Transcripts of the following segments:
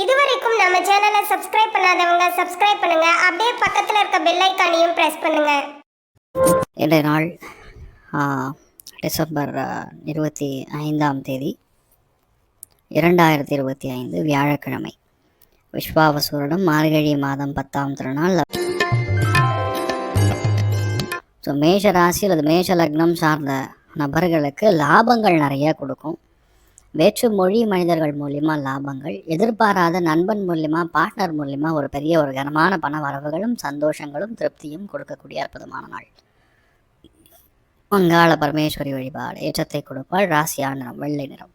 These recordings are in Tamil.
இதுவரைக்கும் நம்ம சேனலை சப்ஸ்கிரைப் பண்ணாதவங்க சப்ஸ்கிரைப் பண்ணுங்க. அப்படியே பக்கத்தில் இருக்க பெல் ஐக்கானையும் பிரஸ் பண்ணுங்க. இன்றைய நாள் டிசம்பர் இருபத்தி ஐந்தாம் தேதி இரண்டாயிரத்தி இருபத்தி ஐந்து வியாழக்கிழமை. விஸ்வாவசூரனும் மார்கழி மாதம் பத்தாம் திருநாள். ஸோ மேஷ ராசி அல்லது மேஷ லக்னம் சார்ந்த நபர்களுக்கு லாபங்கள் நிறைய கொடுக்கும். வேற்று மொழி மனிதர்கள் மூலியமா லாபங்கள் எதிர்பாராத நண்பன் மூலியமா பார்ட்னர் மூலியமா ஒரு பெரிய ஒரு கனமான பண வரவுகளும் சந்தோஷங்களும் திருப்தியும் கொடுக்கக்கூடிய அற்புதமான நாள். மங்காள பரமேஸ்வரி வழிபாடு ஏற்றத்தை கொடுப்பாள் ராசியா நிறம் வெள்ளை நிறம்.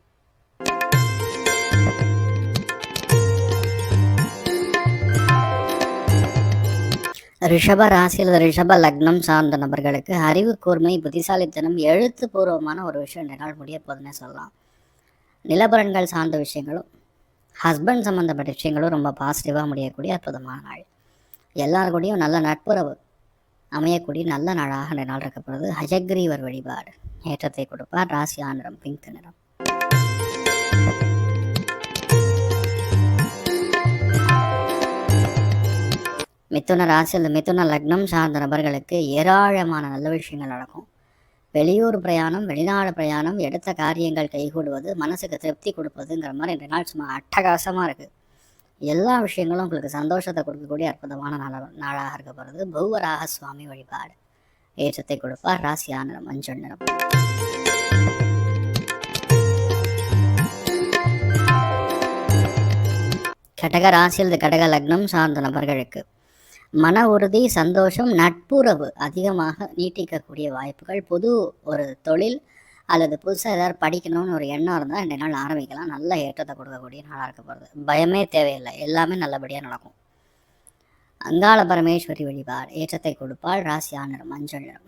ரிஷப ராசியில் ரிஷப லக்னம் சார்ந்த நபர்களுக்கு அறிவு கூர்மை புத்திசாலித்தனம் எழுத்துப்பூர்வமான ஒரு விஷயம் இந்த முடிய போதுன்னு சொல்லலாம். நிலபரன்கள் சார்ந்த விஷயங்களும் ஹஸ்பண்ட் சம்மந்தப்பட்ட விஷயங்களும் ரொம்ப பாசிட்டிவாக முடியக்கூடிய அற்புதமான நாள். எல்லார் கூடயும் நல்ல நட்புறவு அமையக்கூடிய நல்ல நாளாக இந்த நாள் இருக்கப்படுது ஹஜக்ரீவர் வழிபாடு. ஏற்றத்தை கொடுப்பார் ராசி நிறம் பிங்க் நிறம். மிதுன ராசி அல்லது மிதுன லக்னம் சார்ந்த நபர்களுக்கு ஏராளமான நல்ல விஷயங்கள் நடக்கும். வெளியூர் பிரயாணம் வெளிநாடு பிரயாணம் எடுத்த காரியங்கள் கைகூடுவது மனசுக்கு திருப்தி கொடுப்பதுங்கிற மாதிரி ரெண்டு நாள் சும்மா அட்டகாசமாக இருக்குது எல்லா விஷயங்களும் உங்களுக்கு சந்தோஷத்தை கொடுக்கக்கூடிய அற்புதமான நாள நாளாக இருக்க போகிறது பௌவராக சுவாமி வழிபாடு. ஏற்றத்தை கொடுப்பார். ராசியான நிறம் மஞ்சள் நிறம். கடக ராசியில் கடக லக்னம் சார்ந்த நபர்களுக்கு. மன உறுதி சந்தோஷம் நட்புறவு அதிகமாக நீட்டிக்கக்கூடிய வாய்ப்புகள். புது ஒரு தொழில் அல்லது புதுசாக ஏதாவது படிக்கணும்னு ஒரு எண்ணம் இருந்தால் ரெண்டு நாள் ஆரம்பிக்கலாம். நல்ல ஏற்றத்தை கொடுக்கக்கூடிய நாளாக இருக்க போகிறது பயமே தேவையில்லை. எல்லாமே நல்லபடியாக நடக்கும். அங்காள பரமேஸ்வரி வழிபாடு. ஏற்றத்தை கொடுப்பாள் ராசியா நிறம் மஞ்சள் நிறம்.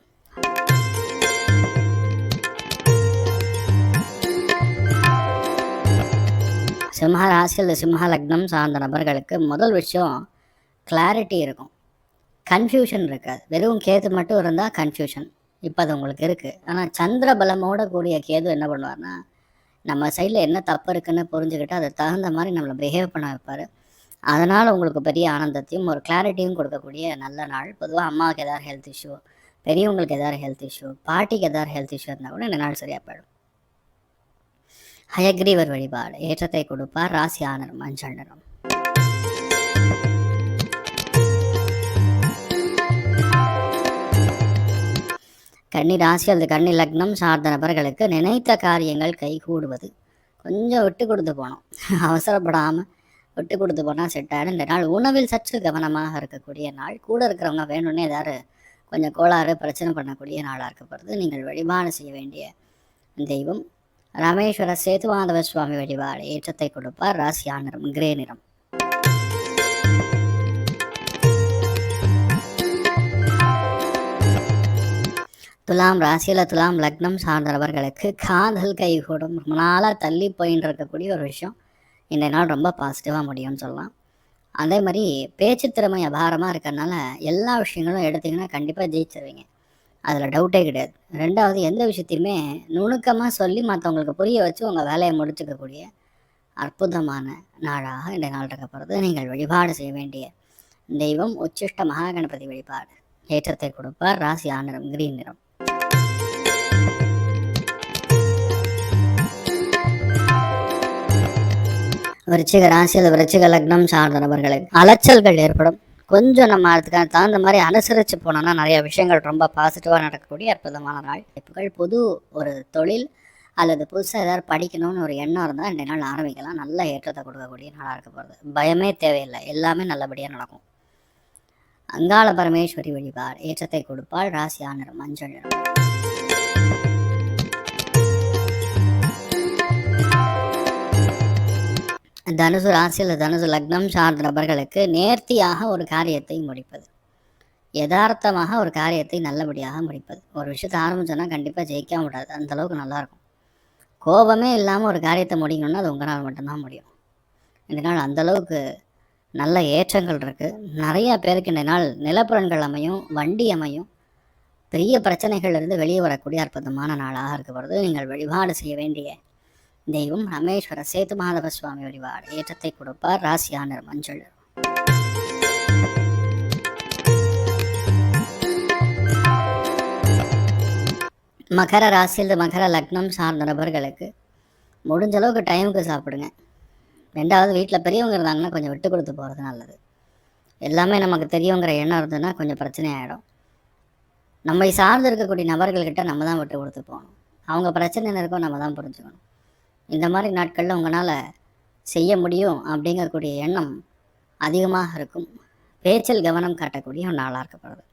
சிம்ம ராசி அல்லது சிம்ம லக்னம் சார்ந்த நபர்களுக்கு முதல் விஷயம் கிளாரிட்டி இருக்கும். கன்ஃபியூஷன் இருக்காது. வெறும் கேது மட்டும் இருந்தால் கன்ஃபியூஷன் இப்போ அது உங்களுக்கு இருக்குது ஆனால் சந்திர பலமோட கூடிய கேது என்ன பண்ணுவார்னா நம்ம சைடில் என்ன தப்பு இருக்குன்னு புரிஞ்சுக்கிட்டு அதுக்கு தகுந்த மாதிரி நம்மளை பிஹேவ் பண்ண வைப்பார். அதனால் உங்களுக்கு பெரிய ஆனந்தத்தையும் ஒரு கிளாரிட்டியும் கொடுக்கக்கூடிய நல்ல நாள். பொதுவாக அம்மாவுக்கு ஏதாவது ஹெல்த் இஷ்யூ பெரியவங்களுக்கு ஏதாவது ஹெல்த் இஷ்யூ பாட்டிக்கு ஏதாவது ஹெல்த் இஷ்யூ இருந்தால் கூட இந்த நாள் சரியாக போயிடும். ஹயக்ரீவர் வழிபாடு ஏற்றத்தை கொடுப்பார் ராசி ஆனர் மஞ்சள் நிறம். கன்னி ராசி அல்லது கன்னி லக்னம் சார்ந்த நபர்களுக்கு நினைத்த காரியங்கள் கைகூடுவது. கொஞ்சம் விட்டு கொடுத்து போனோம் அவசரப்படாமல் விட்டு கொடுத்து போனால் செட் ஆகிடும் இந்த நாள் உணவில் சற்று கவனமாக இருக்கக்கூடிய நாள். கூட இருக்கிறவங்க வேணும்னே ஏதாவது கொஞ்சம் கோளாறு பிரச்சனை பண்ணக்கூடிய நாளாக இருக்கப்படுது. நீங்கள் வழிபாடு செய்ய வேண்டிய தெய்வம். ரமேஸ்வர சேதுமாதவ சுவாமி வழிபாடு. ஏற்றத்தை கொடுப்பார். ராசியா நிறம் கிரே நிறம். துலாம் ராசியில் துலாம் லக்னம் சார்ந்தவர்களுக்கு காதல் கைகூடும். ரொம்ப நாளாக தள்ளி போயின்னு இருக்கக்கூடிய ஒரு விஷயம். இந்த நாள் ரொம்ப பாசிட்டிவாக முடியும்னு சொல்லலாம். அதே மாதிரி பேச்சு திறமை அபாரமாக இருக்கிறதுனால எல்லா விஷயங்களும் எடுத்தீங்கன்னா கண்டிப்பாக ஜெயிச்சிருவீங்க. அதில் டவுட்டே கிடையாது. ரெண்டாவது எந்த விஷயத்தையுமே நுணுக்கமாக சொல்லி மற்றவங்களுக்கு புரிய வச்சு உங்கள் வேலையை முடிச்சுக்கக்கூடிய அற்புதமான நாளாக இந்த நாள் இருக்கப்படுறது நீங்கள் வழிபாடு செய்ய வேண்டிய தெய்வம் உச்சிஷ்ட மகாகணபதி வழிபாடு. ஏற்றத்தை கொடுப்பார். ராசி ஆநிறம் கிரீன் நிறம். விருச்சிக ராசியில் விருச்சிக லக்னம் சார்ந்த நபர்களுக்கு அலைச்சல்கள் ஏற்படும். கொஞ்சம் நம்ம அதுக்காக தகுந்த மாதிரி அனுசரித்து போனோம்னா நிறைய விஷயங்கள் ரொம்ப பாசிட்டிவாக நடக்கக்கூடிய அற்புதமான நாள். வாய்ப்புகள் புது ஒரு தொழில் அல்லது புதுசாக ஏதாவது படிக்கணும்னு ஒரு எண்ணம் இருந்தால் ரெண்டு நாள் ஆரம்பிக்கலாம். நல்ல ஏற்றத்தை கொடுக்கக்கூடிய நாளாக இருக்க போகிறது பயமே தேவையில்லை. எல்லாமே நல்லபடியாக நடக்கும். அங்காள பரமேஸ்வரி வழிபார் ஏற்றத்தை கொடுப்பாள். ராசி நிறம் மஞ்சள் நிறம். தனுசு ராசியில் தனுசு லக்னம் சார்ந்த நபர்களுக்கு நேர்த்தியாக ஒரு காரியத்தை முடிப்பது. யதார்த்தமாக ஒரு காரியத்தை நல்லபடியாக முடிப்பது. ஒரு விஷயத்தை ஆரம்பிச்சோன்னா கண்டிப்பாக ஜெயிக்க முடியாது அந்தளவுக்கு நல்லாயிருக்கும். கோபமே இல்லாமல் ஒரு காரியத்தை முடிக்கணும்னா அது உங்களால் மட்டும்தான் முடியும். இந்த நாள் அந்த அளவுக்கு நல்ல ஏற்றங்கள் இருக்குது நிறையா பேருக்கு இந்த நாள் நிலப்புறன்கள் அமையும் வண்டி அமையும். பெரிய பிரச்சனைகள்லேருந்து வெளியே வரக்கூடிய அற்புதமான நாளாக இருக்கப்படுது நீங்கள் வழிபாடு செய்ய வேண்டிய தெய்வம் ரமேஸ்வர சேது மாதவ சுவாமி வழிபாடு. ஏற்றத்தை கொடுப்பார் ராசியானர் மஞ்சள். மகர ராசி மகர லக்னம் சார்ந்த நபர்களுக்கு முடிஞ்ச அளவுக்கு டைமுக்கு சாப்பிடுங்க. ரெண்டாவது வீட்டில் பெரியவங்க இருந்தாங்கன்னா கொஞ்சம் விட்டு கொடுத்து போகிறது நல்லது. எல்லாமே நமக்கு தெரியுங்கிற எண்ணம் இருந்ததுன்னா கொஞ்சம் பிரச்சனையாயிடும் நம்மை சார்ந்து இருக்கக்கூடிய நபர்கள்கிட்ட நம்ம தான் விட்டு கொடுத்து போகணும். அவங்க பிரச்சனை இருக்கோ நம்ம தான் புரிஞ்சுக்கணும். இந்த மாதிரி நாட்களில் உங்களால் செய்ய முடியும் அப்படிங்கக்கூடிய எண்ணம் அதிகமாக இருக்கும். பேச்சில் கவனம் காட்டக்கூடிய ஒரு நாளாக இருக்கப்படுது.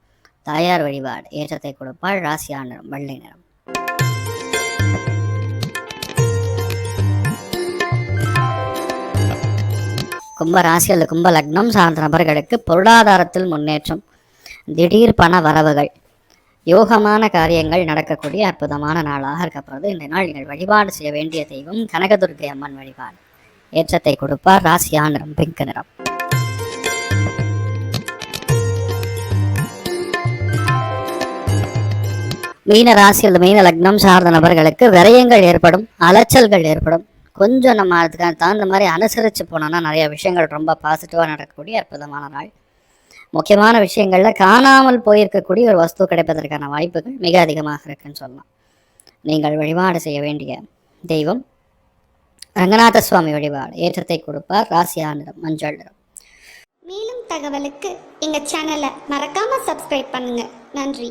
தாயார் வழிபாடு ஏற்றத்தை கொடுப்பாள் ராசியா நிறம் வெள்ளை நிறம். கும்ப ராசி அல்லது கும்ப லக்னம் சார்ந்த நபர்களுக்கு பொருளாதாரத்தில் முன்னேற்றம் திடீர் பண வரவுகள் யோகமான காரியங்கள் நடக்கக்கூடிய அற்புதமான நாளாக இருக்கப்படுது. இந்த நாள் நீங்கள் வழிபாடு செய்ய வேண்டிய தெய்வம் கனகதுர்க்கை அம்மன் வழிபாடு. ஏற்றத்தை கொடுப்பார் ராசியா நிறம் பிங்க் நிறம். மீன ராசி அல்லது மீன லக்னம் சார்ந்த நபர்களுக்கு விரயங்கள் ஏற்படும் அலைச்சல்கள் ஏற்படும். கொஞ்சம் நம்ம அதுக்கு தகுந்த மாதிரி அனுசரித்து போனோம்னா நிறைய விஷயங்கள் ரொம்ப பாசிட்டிவாக நடக்கக்கூடிய அற்புதமான நாள். முக்கியமான விஷயங்களில் காணாமல் போயிருக்கக்கூடிய ஒரு வஸ்து கிடைப்பதற்கான வாய்ப்புகள் மிக அதிகமாக இருக்குன்னு சொல்லலாம். நீங்கள் வழிபாடு செய்ய வேண்டிய தெய்வம் ரங்கநாத சுவாமி வழிபாடு. ஏற்றத்தை கொடுப்பார். ராசியா நிறம் மஞ்சள் நிறம். மேலும் தகவலுக்கு எங்கள் சேனலை மறக்காமல் சப்ஸ்கிரைப் பண்ணுங்கள் நன்றி.